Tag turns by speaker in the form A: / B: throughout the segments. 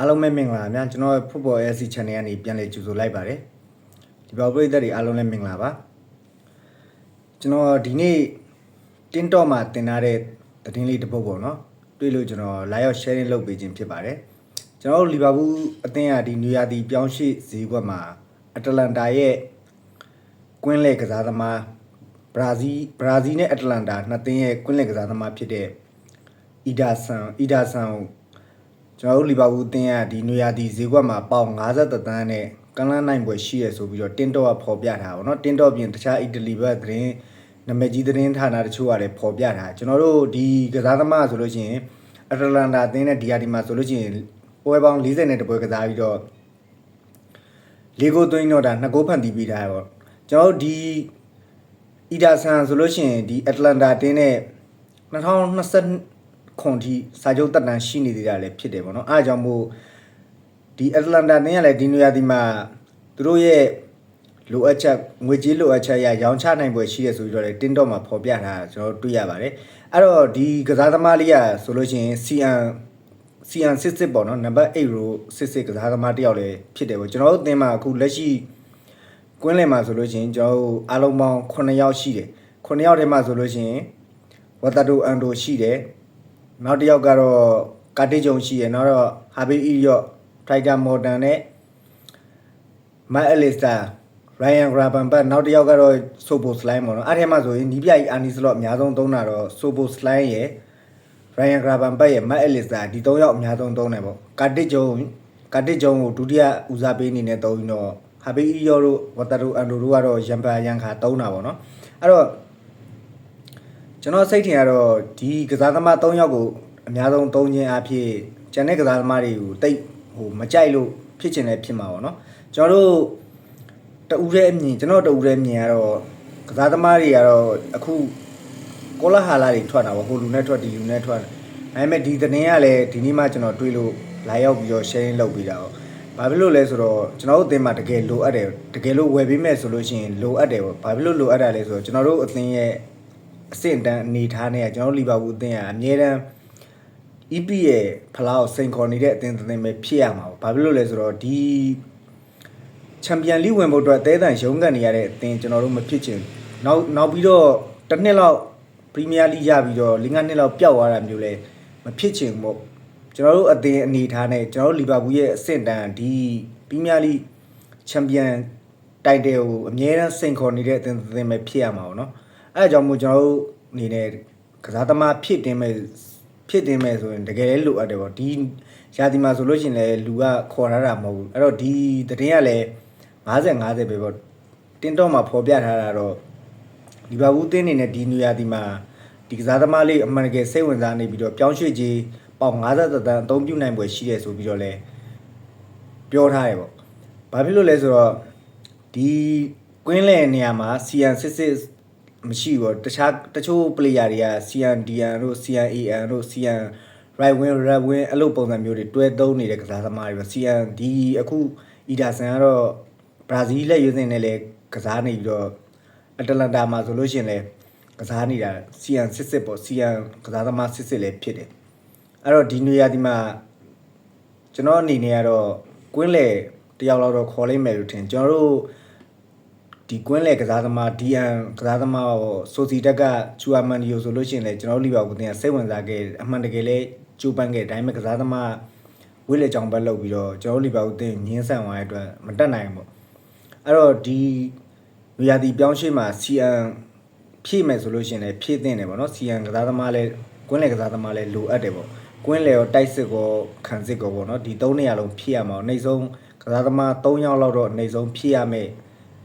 A: အားလုံးပဲမင်္ဂလာပါဗျာကျွန်တော် Football LC Channel ကနေပြန်လည်ကြိုဆိုလိုက်ပါတယ်ဒီဘောပရိသတ်တွေအားလုံးလည်းမင်္ဂလာပါကျွန်တော်ဒီနေ့တင်းတော့မှာတင်ထားတဲ့သတင်းလေးတစ်ပုဒ်ပေါ့နော်တွေ့လို့ကျွန်တော် live sharing လုပ်ပေးခြင်းဖြစ်ပါတယ်ကျွန်တော်တို့လီဗာပူးအသင်းကဒီနယူယာတီပြောင်းရွှေ့ဈေးကွက်မှာအတလန်တာရဲ့ကွင်းလေကစားသမားဘရာဇီးဘရာဇီးနဲ့အတလန်တာနှစ်သင်းရဲ့ကွင်းလေကစားသမားဖြစ်တဲ့အီဒါဆန်အီဒါဆန်ကို ကျွန်တော်တို့လီဗာပူးအသင်းကဒီနွေရာသီဈေးကွက်မှာပေါင်50တန်းနဲ့ကလန်းနိုင်ပွဲရှိရဆိုပြီးတော့တင်းတော့ကဖော်ပြထားပါတော့တင်းတော့ပြင်တခြားအီတလီဘက်သတင်းနမကြီးသတင်းဌာနတချို့ကလည်းဖော်ပြထားကျွန်တော်တို့ဒီကစားသမားဆိုလို့ရှိရင်အတလန်တာအသင်းနဲ့ဒီယာဒီမှာဆိုလို့ရှိရင်ပွဲပေါင်း40နဲ့တပွဲကစားပြီးတော့လေးကိုသွင်းတော့တာနှစ်ကိုဖန်တီးပြီးထားပါတော့ကျွန်တော်တို့ဒီအီဒါဆန်ဆိုလို့ရှိရင်ဒီအတလန်တာအသင်းနဲ့2020 ခွန်ထိစာချုပ်တက်တန်းရှိနေသေးတာလည်းဖြစ်တယ်ပေါ့နော်အားကြောင့်မို့ဒီအတလန်တာတင်းကလည်းဒီနေရာဒီမှာသူတို့ရဲ့လိုအပ်ချက်ငွေကြေးလိုအပ်ချက်ရရောင်းချနိုင်ပွဲရှိရဆိုပြီးတော့လည်းတင်းတော့မှာဖော်ပြထားတာကျွန်တော်တို့တွေ့ရပါတယ်အဲ့တော့ဒီကစားသမားလေးကဆိုလို့ရှိရင် CN CN စစ်စစ်ပေါ့နော်နံပါတ်8ရိုစစ်စစ်ကစားသမားတစ်ယောက်လည်းဖြစ်တယ်ပေါ့ကျွန်တော်တို့အသင်းမှာအခုလက်ရှိကွင်းလယ်မှာဆိုလို့ရှိရင်ကျွန်တော်တို့အားလုံးပေါင်း9ယောက်ရှိတယ်9ယောက်ထဲမှာဆိုလို့ရှိရင်ဝတာတိုအန်ဒိုရှိတယ် နောက်တစ်ယောက်ကတော့ကာတေဂျုံရှိရယ်နောက်တော့ဟာဘီအီရော့ဖရိုက်တာမော်တန်နဲ့မတ်အလစ်စတာရိုင်ယန်ဂရာဘန်ဘတ်နောက်တစ်ယောက်ကတော့ဆိုဘိုစလိုင်းပေါ့နော်အဲ့ထဲမှာဆိုရင်နီးပြကြီးအာနီစလော့အများဆုံးသုံးတာတော့ဆိုဘိုစလိုင်းရယ်ရိုင်ယန်ဂရာဘန်ဘတ်ရယ်မတ်အလစ်စတာဒီ၃ယောက်အများဆုံးသုံးတယ်ပေါ့ကာတေဂျုံကာတေဂျုံကိုဒုတိယဦးစားပေးအနေနဲ့သုံးပြီးတော့ဟာဘီအီရော့တို့ဝတာတိုအန်ဒိုတို့ကတော့ရန်ပါရန်ခါသုံးတာပေါ့နော်အဲ့တော့ ကျွန်တော်စိတ်ထင်ကတော့ဒီကစားသမား၃ယောက်ကိုအများဆုံးသုံးခြင်းအဖြစ်ကျန်တဲ့ကစားသမားတွေကိုတိတ်ဟိုမကြိုက်လို့ဖြစ်ချင်လည်းဖြစ်မှာပေါ့နော်ကျွန်တော်တို့တူတဲ့အမြင်ကျွန်တော်တူတဲ့အမြင်ကတော့ကစားသမားတွေကတော့အခုကောလာဟာလာတွေထွက်တာပေါ့ဟိုလူနဲ့ထွက်ဒီလူနဲ့ထွက်ဒါပေမဲ့ဒီသတင်းကလည်းဒီနေ့မှကျွန်တော်တွေးလို့လာရောက်ပြီးတော့ sharing လုပ်ပြီးတာပေါ့ဘာဖြစ်လို့လဲဆိုတော့ကျွန်တော်တို့အသင်းမှာတကယ်လိုအပ်တယ်တကယ်လို့ဝယ်ပေးမယ်ဆိုလို့ရှိရင်လိုအပ်တယ်ပေါ့ဘာဖြစ်လို့လိုအပ်တာလဲဆိုတော့ကျွန်တော်တို့အသင်းရဲ့ အဆင့်တန်းအနေထားနဲ့ကကျွန်တော်တို့လီဗာပူးအသင်းကအမြဲတမ်း EP ရဲ့ဖလားကိုစိန်ခေါ်နေတဲ့အသင်းတစ်သင်းပဲဖြစ်ရမှာပေါ့။ဘာဖြစ်လို့လဲဆိုတော့ဒီချန်ပီယံလိဝင်ဖို့အတွက်အသေးအံရုန်းကန်နေရတဲ့အသင်းကျွန်တော်တို့မဖြစ်ချင်ဘူးနောက်နောက်ပြီးတော့တစ်နှစ်လောက်ပရီးမီးယားလိရပြီးတော့၄-၅နှစ်လောက်ပျောက်သွားတာမျိုးလဲမဖြစ်ချင်ဘူးပေါ့။ကျွန်တော်တို့အသင်းအနေထားနဲ့ကျွန်တော်တို့လီဗာပူးရဲ့အဆင့်တန်းဒီပရီးမီးယားလိချန်ပီယံတိုင်တယ်ကိုအမြဲတမ်းစိန်ခေါ်နေတဲ့အသင်းတစ်သင်းပဲဖြစ်ရမှာပေါ့နော်။ အဲအကြောင့်မို့ကျွန်တော်တို့အနေနဲ့ကစားသမားဖြစ်တင်မဲ့ဖြစ်တင်မဲ့ဆိုရင်တကယ်လည်းလိုအပ်တယ်ပေါ့ဒီရာသီမှာဆိုလို့ရှိရင်လည်းလူကခေါ်ထားတာမဟုတ်ဘူးအဲ့တော့ဒီသတင်းကလည်း50 50ပဲပေါ့တင်းတော့မှာဖော်ပြထားတာတော့လီဗာပူးတင်းနေနဲ့ဒီနူရာသီမှာဒီကစားသမားလေးအမှန်တကယ်စိတ်ဝင်စားနေပြီးတော့ပြောင်းရွှေ့ကြီးပေါင်50တန်းအသုံးပြုနိုင်ပွဲရှိတယ်ဆိုပြီးတော့လဲပြောထားတယ်ပေါ့ဘာဖြစ်လို့လဲဆိုတော့ဒီကွင်းလဲနေရာမှာ CN စစ်စစ် မရှိဘူးပေါ့တခြားတချို့ player တွေက CNDN တို့ CNAN တို့ CN right wing left wing အဲ့လိုပုံစံမျိုးတွေတွဲသုံးနေတဲ့ကစားသမားတွေပေါ့ CN ဒီအခုအီဒါဆန်ကတော့ဘရာဇီးလက်ရွေးစင်နဲ့လည်းကစားနေပြီးတော့အတလန်တာမှာဆိုလို့ရှိရင်လည်းကစားနေတာ CN စစ်စစ်ပေါ့ CN ကစားသမားစစ်စစ်လည်းဖြစ်တယ်အဲ့တော့ဒီနေရာဒီမှာကျွန်တော်အနေနဲ့ကတော့ကွင်းလေတယောက်လောက်တော့ခေါ်လိုက်မယ်လို့ထင်ကျွန်တော်တို့ ဒီကွင်းလေကစားသမား DN ကစားသမားပေါ့ဆိုစီတက်ကချူအာမန်ဒီယိုဆိုလို့ရှိရင်လည်းကျွန်တော်တို့လီဗာပူးတင်ကစိတ်ဝင်စားခဲ့တယ်အမှန်တကယ်လည်းကျိုးပန်းခဲ့တယ်ဒါပေမဲ့ကစားသမားဝိလေကြောင်ဘက်လောက်ပြီးတော့ကျွန်တော်တို့လီဗာပူးတင်ငင်းဆန်သွားတဲ့အတွက်မတက်နိုင်ဘူးပေါ့အဲ့တော့ဒီလူရတီပြောင်းရွှေ့မှာ CN ဖြည့်မယ်ဆိုလို့ရှိရင်လည်းဖြည့်သင့်တယ်ပေါ့နော် CN ကစားသမားလည်းကွင်းလေကစားသမားလည်းလိုအပ်တယ်ပေါ့ကွင်းလေရောတိုက်စစ်ကောခံစစ်ကောပေါ့နော်ဒီ၃နေရာလုံးဖြည့်ရမှာနှိမ့်ဆုံးကစားသမား၃ယောက်လောက်တော့နှိမ့်ဆုံးဖြည့်ရမယ်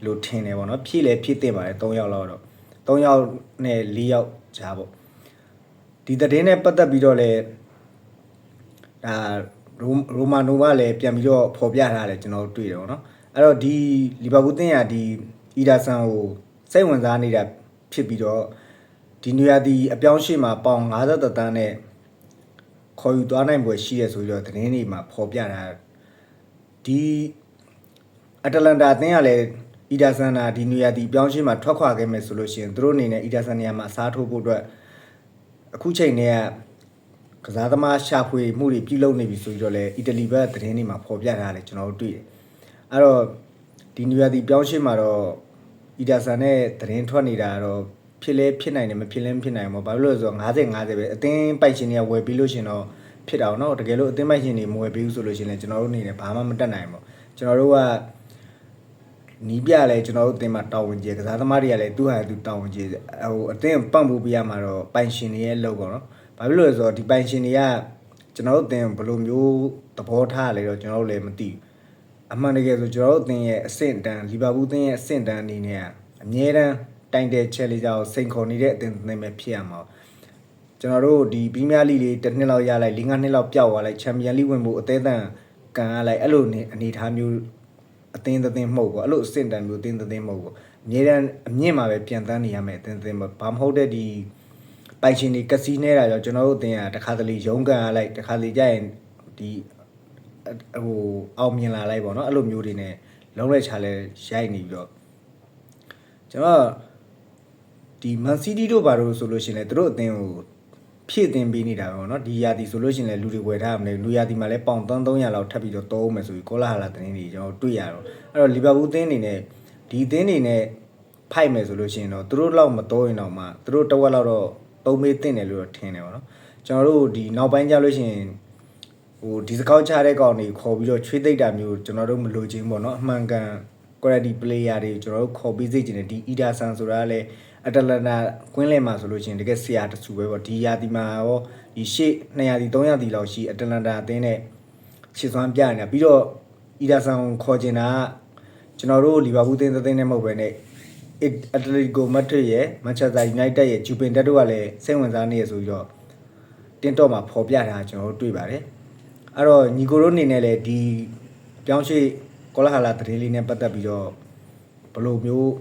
A: လို့ထင်တယ်ပေါ့နော်ဖြည့်လဲဖြည့်တင်ပါတယ်၃ယောက်လောက်တော့၃ယောက်နဲ့၄ယောက်ကြားပေါ့ဒီသတင်းနဲ့ပတ်သက်ပြီးတော့လဲဒါရိုမာနိုကလည်းပြန်ပြီးတော့ဖော်ပြထားတယ်ကျွန်တော်တို့တွေ့တယ်ပေါ့နော်အဲ့တော့ဒီလီဗာပူးတင်းကဒီအီဒါဆန်ကိုစိတ်ဝင်စားနေတာဖြစ်ပြီးတော့ဒီနွေရာသီအပြောင်းအရွှေ့မှာပေါင်50တန်းနဲ့ခေါ်ယူသွားနိုင်ပွဲရှိရဆိုပြီးတော့သတင်းတွေမှာဖော်ပြတာဒီအတလန်တာအသင်းကလည်း အီဒါဆန်နာဒီနူယာတီပြောင်းရှင်းမှာထွက်ခွာခဲ့မယ်ဆိုလို့ရှိရင်သူတို့အနေနဲ့အီဒါဆန်နေရာမှာအစားထိုးဖို့အတွက်အခုချိန်နဲ့ကကစားသမားရှာဖွေမှုတွေပြုလုပ်နေပြီဆိုပြီးတော့လည်းအီတလီဘက်သတင်းတွေမှာဖော်ပြထားတယ်ကျွန်တော်တို့တွေ့တယ်အဲ့တော့ဒီနူယာတီပြောင်းရှင်းမှာတော့အီတာဆန်နဲ့သတင်းထွက်နေတာကတော့ဖြစ်လဲဖြစ်နိုင်တယ်မဖြစ်လဲမဖြစ်နိုင်ဘူးဘာလို့လဲဆိုတော့50 50ပဲအသင်းပိုက်ရှင်တွေကဝယ်ပြီးလို့ရှရင်တော့ဖြစ်တာအောင်နော်တကယ်လို့အသင်းပိုက်ရှင်တွေမဝယ်ပြီးဘူးဆိုလို့ရှရင်လည်းကျွန်တော်တို့အနေနဲ့ဘာမှမတက်နိုင်ဘူးကျွန်တော်တို့က နီးပြလဲကျွန်တော်တို့အသင်းမှာတာဝန်ကြီးကစားသမားတွေကလည်းသူ့ဟာသူတာဝန်ကြီးဟိုအသင်းပန့်ဖို့ပြရမှာတော့ပိုင်ရှင်တွေရဲ့လုပ်ပေါ့နော်။ဘာဖြစ်လို့လဲဆိုတော့ဒီပိုင်ရှင်တွေကကျွန်တော်တို့အသင်းဘယ်လိုမျိုးသဘောထားလဲတော့ကျွန်တော်တို့လည်းမသိဘူး။အမှန်တကယ်ဆိုကျွန်တော်တို့အသင်းရဲ့အဆင့်တန်းလီဗာပူးအသင်းရဲ့အဆင့်တန်းအနေနဲ့ကအမြဲတမ်းတိုင်တယ်ချယ်လီဂျာကိုစိန်ခေါ်နေတဲ့အသင်းအသင်းပဲဖြစ်ရမှာ။ကျွန်တော်တို့ဒီပရီးမီးယားလိလေးတစ်နှစ်လောက်ရလိုက်၄၅နှစ်လောက်ပျောက်သွားလိုက်ချန်ပီယံလိဝင်ဖို့အသေးအံကန်ရလိုက်အဲ့လိုနေအနေအထားမျိုး အသင်းသင်းမဟုတ်ဘူးအဲ့လိုအဆင့်တန်းမျိုးအသင်းသင်းမဟုတ်ဘူးအမြဲတမ်းအမြင့်မှာပဲပြန်တန်းနေရမယ်အသင်းသင်းမဘာမဟုတ်တဲ့ဒီပိုင်ရှင်တွေကစီနေတာကြောင့်ကျွန်တော်တို့အသင်းကတခါတလေရုံးကန်ရလိုက်တခါလေကြရင်ဒီဟိုအောင်မြင်လာလိုက်ပေါ့နော်အဲ့လိုမျိုးတွေနဲ့လုံးလိုက်ချလဲရိုက်နေပြီးတော့ကျွန်တော်ဒီမန်စီးတီးတို့ဘာလို့ဆိုလို့ရှိရင်လေသူတို့အသင်းကို ဖြည့်တင်ပေးနေတာပေါ့နော်ဒီယာတီဆိုလို့ရှိရင်လေလူတွေဝယ်ထားမှလည်းလူယာတီမှာလည်းပေါင်300လောက်ထပ်ပြီးတော့သုံးမယ်ဆိုပြီးကောလာဟာလာတင်းတွေကျွန်တော်တွေ့ရတော့အဲ့တော့လီဗာပူးအသင်းအနေနဲ့ဒီအသင်းတွေနဲ့ဖိုက်မယ်ဆိုလို့ရှိရင်တော့သူတို့လောက်မတော်ရင်တော့မှသူတို့တစ်ဝက်လောက်တော့သုံးမေးတင်တယ်လို့တော့ထင်တယ်ပေါ့နော်ကျွန်တော်တို့ဒီနောက်ပိုင်းကြလို့ရှိရင်ဟိုဒီစကောက်ချတဲ့ကောင်တွေခေါ်ပြီးတော့ချွေးသိပ်တာမျိုးကျွန်တော်တို့မလိုချင်ဘူးပေါ့နော်အမှန်ကန် quality player တွေကျွန်တော်တို့ခေါ်ပြီးစိတ်ချင်တယ်ဒီ Ida San ဆိုတာကလည်းအတလန်တာကွင်းလယ်မှာဆိုလို့ရှိရင်တကယ်ဆရာတဆူပဲပေါ့ဒီယာတီမှာရောဒီရှေ့200တီ300တီလောက်ရှိအတလန်တာအသင်းနဲ့ရှစ်စွမ်းပြနေတာပြီးတော့ Ida San ကိုခေါ်ချင်တာကကျွန်တော်တို့လီဗာပူးအသင်းသင်းနဲ့မဟုတ်ပဲနဲ့အက်တလီကိုမက်ဒရစ်ရဲ့မန်ချက်စတာယူနိုက်တက်ရဲ့ဂျူပင်တက်တို့ကလည်းစိတ်ဝင်စားနေရဆိုပြီးတော့တင်းတော့မှာဖော်ပြတာကျွန်တော်တို့တွေ့ပါတယ်အဲ့တော့ညီကိုတို့အနေနဲ့လည်းဒီပြောင်းရွှေ့ ကောလာဟာလာသတင်းလေးနဲ့ပတ်သက်ပြီးတော့ဘယ်လိုမျိုး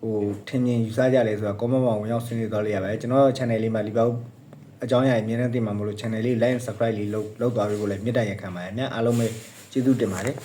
A: ဟိုထင်မြင်ယူဆကြလဲဆိုတာ comment မှာဝင်ရောက်ဆွေးနွေးသွားလို့ရပါတယ်ကျွန်တော် channel လေးမှာလီဗာပူးအကြောင်းအရာအများနဲ့သိမှာမလို့ channel လေး like and subscribe လေးလုပ်လုပ်သွားပေးဖို့လည်းမြတ်တရခံပါတယ်အများအားလုံးပဲကျေးဇူးတင်ပါတယ်